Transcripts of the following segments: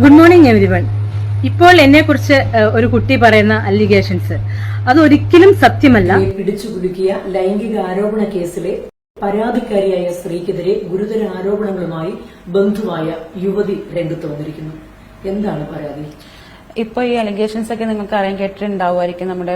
Good morning everyone ഇപ്പോൾ എന്നെ കുറിച്ച് ഒരു കുട്ടി പറയുന്ന അലിഗേഷൻസ് അത് ഒരിക്കലും സത്യമല്ല പിടിച്ചു കുടുക്കിയ ലൈംഗിക ആരോപണ കേസിലെ പരാതിക്കാരിയായ സ്ത്രീക്കെതിരെ ഗുരുതര ആരോപണങ്ങളുമായി ബന്ധുവായ യുവതി രംഗത്ത് വന്നിരിക്കുന്നു. എന്താണ് പരാതി? ഇപ്പൊ ഈ അലിഗേഷൻസ് ഒക്കെ നിങ്ങൾക്ക് അറിയാൻ കേട്ടിട്ടുണ്ടാവുമായിരിക്കും നമ്മുടെ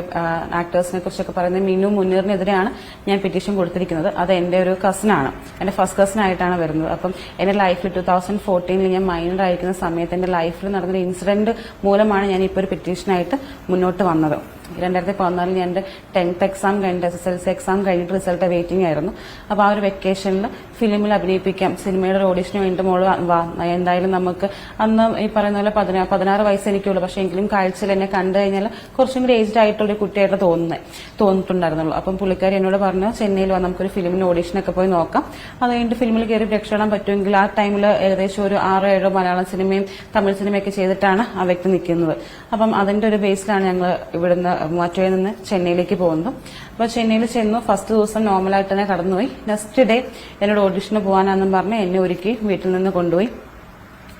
ആക്ടേഴ്സിനെ കുറിച്ചൊക്കെ പറയുന്നത് മിനു മുനീറിനെതിരെയാണ് ഞാൻ പെറ്റീഷൻ കൊടുത്തിരിക്കുന്നത്. അത് എന്റെ ഒരു കസിനാണ് എന്റെ ഫസ്റ്റ് കസിനായിട്ടാണ് വരുന്നത്. അപ്പം എന്റെ ലൈഫിൽ ടു തൗസൻഡ് ഫോർട്ടീനിൽ ഞാൻ മൈനർ ആയിരിക്കുന്ന സമയത്ത് എന്റെ ലൈഫിൽ നടന്നൊരു ഇൻസിഡന്റ് മൂലമാണ് ഞാൻ ഇപ്പോൾ ഒരു പെറ്റീഷനായിട്ട് മുന്നോട്ട് വന്നത്. രണ്ടായിരത്തി പതിനാലിൽ എന്റെ ടെൻത്ത് എക്സാം കഴിഞ്ഞിട്ട് S S L C exam കഴിഞ്ഞിട്ട് റിസൾട്ട് വെയിറ്റിംഗ് ആയിരുന്നു. അപ്പോൾ ആ ഒരു വെക്കേഷനിൽ ഫിലിമിൽ അഭിനയിപ്പിക്കാം. സിനിമയുടെ ഒരു ഓഡിഷന് വേണ്ടി മോൾ വാ എന്തായാലും നമുക്ക് അന്ന് ഈ പറയുന്ന പോലെ പതിനാ പതിനാറ് വയസ്സ് എനിക്കുള്ളൂ. പക്ഷേ എങ്കിലും കാഴ്ചയിൽ എന്നെ കണ്ടു കഴിഞ്ഞാൽ കുറച്ചും കൂടി ഏജ്ഡ് ആയിട്ടുള്ള കുട്ടിയായിട്ട് തോന്നുന്നത് തോന്നിട്ടുണ്ടായിരുന്നുള്ളൂ അപ്പം പുള്ളിക്കാരി എന്നോട് പറഞ്ഞു ചെന്നൈയിൽ വന്ന് നമുക്കൊരു ഫിലിമിന് ഓഡിഷനൊക്കെ പോയി നോക്കാം. അത് കഴിഞ്ഞിട്ട് ഫിലിമിൽ കയറി രക്ഷപ്പെടാൻ പറ്റുമെങ്കിൽ ആ ടൈമിൽ ഏകദേശം ഒരു ആറോ ഏഴോ മലയാളം സിനിമയും തമിഴ് സിനിമയൊക്കെ ചെയ്തിട്ടാണ് ആ വ്യക്തി നിൽക്കുന്നത്. അപ്പം അതിന്റെ ഒരു ബേസിലാണ് ഞങ്ങൾ ഇവിടുന്ന് മാറ്റുവയിൽ നിന്ന് ചെന്നൈയിലേക്ക് പോകുന്നു. അപ്പോൾ ചെന്നൈയിൽ ചെന്നു. ഫസ്റ്റ് ദിവസം നോർമലായിട്ട് തന്നെ കടന്നുപോയി. നെക്സ്റ്റ് ഡേ എന്നോട് ഓഡിഷന് പോകാനാണെന്നും പറഞ്ഞ് എന്നെ ഒരുക്കി വീട്ടിൽ നിന്ന് കൊണ്ടുപോയി.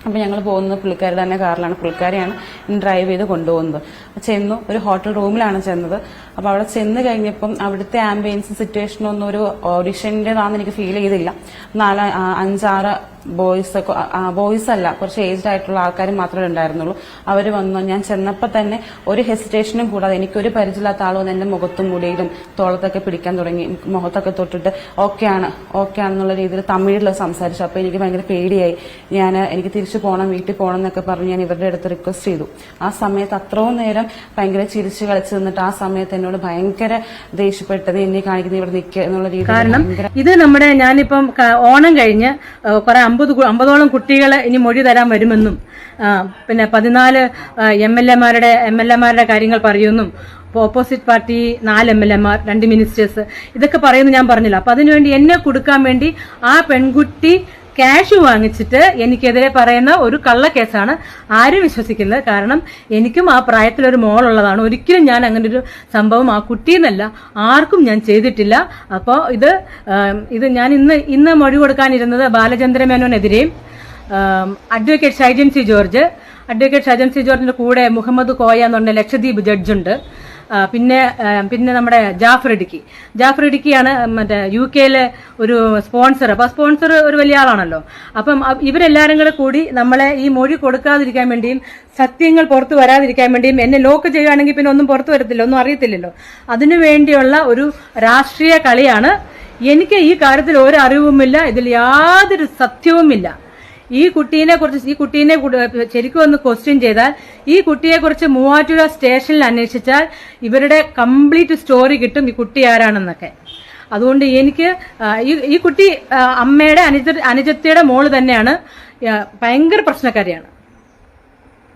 അപ്പോൾ ഞങ്ങൾ പോകുന്നത് പുള്ളിക്കാരി തന്നെ കാറിലാണ്. പുള്ളിക്കാരിയാണ് ഡ്രൈവ് ചെയ്ത് കൊണ്ടുപോകുന്നത്. ചെന്നു. ഒരു ഹോട്ടൽ റൂമിലാണ് ചെന്നത്. അപ്പോൾ അവിടെ ചെന്ന് കഴിഞ്ഞപ്പം അവിടുത്തെ ആംബിയൻസ് സിറ്റുവേഷനൊന്നും ഒരു ഓഡിഷന്റെതാണെന്ന് എനിക്ക് ഫീൽ ചെയ്തില്ല. നാല് അഞ്ചാറ് ബോയ്സ് ബോയ്സ് അല്ല കുറച്ച് ഏജ്ഡ് ആയിട്ടുള്ള ആൾക്കാർ മാത്രമേ ഉണ്ടായിരുന്നുള്ളൂ. അവർ വന്നു. ഞാൻ ചെന്നപ്പോൾ തന്നെ ഒരു ഹെസിറ്റേഷനും കൂടാതെ എനിക്കൊരു പരിചയമില്ലാത്ത ആൾ വന്ന് എന്റെ മുഖത്തും മുടിയിലും തോളത്തൊക്കെ പിടിക്കാൻ തുടങ്ങി. മുഖത്തൊക്കെ തൊട്ടിട്ട് ഓക്കെയാണ് ഓക്കെ ആണെന്നുള്ള രീതിയിൽ തമിഴിൽ സംസാരിച്ചു. അപ്പോൾ എനിക്ക് ഭയങ്കര പേടിയായി. ഞാൻ എനിക്ക് തിരിച്ചു പോകണം വീട്ടിൽ പോകണം എന്നൊക്കെ പറഞ്ഞ് ഞാൻ ഇവരുടെ അടുത്ത് റിക്വസ്റ്റ് ചെയ്തു. ആ സമയത്ത് അത്രയും നേരം ഭയങ്കര ചിരിച്ച് കളിച്ചു നിന്നിട്ട് ആ സമയത്ത് എന്നോട് ഭയങ്കര ദേഷ്യപ്പെട്ടത് എന്നെ കാണിക്കുന്നത് ഇവിടെ നിൽക്കുക എന്നുള്ള രീതി കാരണം ഇത് നമ്മുടെ ഞാനിപ്പം ഓണം കഴിഞ്ഞ് കുറെ അമ്പത് അമ്പതോളം കുട്ടികളെ ഇനി മൊഴി തരാൻ വരുമെന്നും പിന്നെ പതിനാല് എം എൽ എമാരുടെ എം എൽ എമാരുടെ കാര്യങ്ങൾ പറയുമെന്നും ഓപ്പോസിറ്റ് പാർട്ടി നാല് എം എൽ എമാർ രണ്ട് മിനിസ്റ്റേഴ്സ് ഇതൊക്കെ പറയുന്നു ഞാൻ പറഞ്ഞില്ല. അപ്പൊ അതിനുവേണ്ടി എന്നെ കൊടുക്കാൻ വേണ്ടി ആ പെൺകുട്ടി ക്യാഷ് വാങ്ങിച്ചിട്ട് എനിക്കെതിരെ പറയുന്ന ഒരു കള്ള കള്ളക്കേസാണ് ആരും വിശ്വസിക്കുന്നത്. കാരണം എനിക്കും ആ പ്രായത്തിലൊരു മോളുള്ളതാണ്. ഒരിക്കലും ഞാൻ അങ്ങനെ ഒരു സംഭവം ആ കുട്ടിയെന്നല്ല ആർക്കും ഞാൻ ചെയ്തിട്ടില്ല. അപ്പോൾ ഇത് ഇത് ഞാൻ ഇന്ന് ഇന്ന് മൊഴി കൊടുക്കാനിരുന്നത് ബാലചന്ദ്ര മേനോനെതിരെയും ആം, advocate Shaijan C George. Advocate Shaijan C ജോർജിന്റെ കൂടെ മുഹമ്മദ് കോയ എന്ന് പറഞ്ഞ ലക്ഷദ്വീപ് ജഡ്ജുണ്ട്. പിന്നെ പിന്നെ നമ്മുടെ ജാഫർ ഇടുക്കി. ജാഫർ ഇടുക്കിയാണ് മറ്റേ യു കെയിലെ ഒരു സ്പോൺസർ. അപ്പൊ സ്പോൺസർ ഒരു വലിയ ആളാണല്ലോ. അപ്പം ഇവരെല്ലാവരും കൂടെ കൂടി നമ്മളെ ഈ മൊഴി കൊടുക്കാതിരിക്കാൻ വേണ്ടിയും സത്യങ്ങൾ പുറത്തു വരാതിരിക്കാൻ വേണ്ടിയും എന്നെ ലോക്ക് ചെയ്യുകയാണെങ്കിൽ പിന്നെ ഒന്നും പുറത്തു വരത്തില്ല ഒന്നും അറിയത്തില്ലല്ലോ. അതിനു വേണ്ടിയുള്ള ഒരു രാഷ്ട്രീയ കളിയാണ്. എനിക്ക് ഈ കാര്യത്തിൽ ഒരു അറിവുമില്ല ഇതിൽ യാതൊരു സത്യവുമില്ല. ഈ കുട്ടീനെ കുറിച്ച് ഈ കുട്ടീനെ കുട- ശരിക്കും ഒന്ന് ക്വസ്റ്റ്യൻ ചെയ്താൽ ഈ കുട്ടിയെ കുറിച്ച് മൂവാറ്റുപുഴ സ്റ്റേഷനിൽ അന്വേഷിച്ചാൽ ഇവരുടെ കംപ്ലീറ്റ് സ്റ്റോറി കിട്ടും ഈ കുട്ടി ആരാണെന്നൊക്കെ. അതുകൊണ്ട് എനിക്ക് ഈ കുട്ടി അമ്മയുടെ അനുജ അനുജത്തിയുടെ മോൾ തന്നെയാണ് ഭയങ്കര പ്രശ്നക്കാരിയാണ്.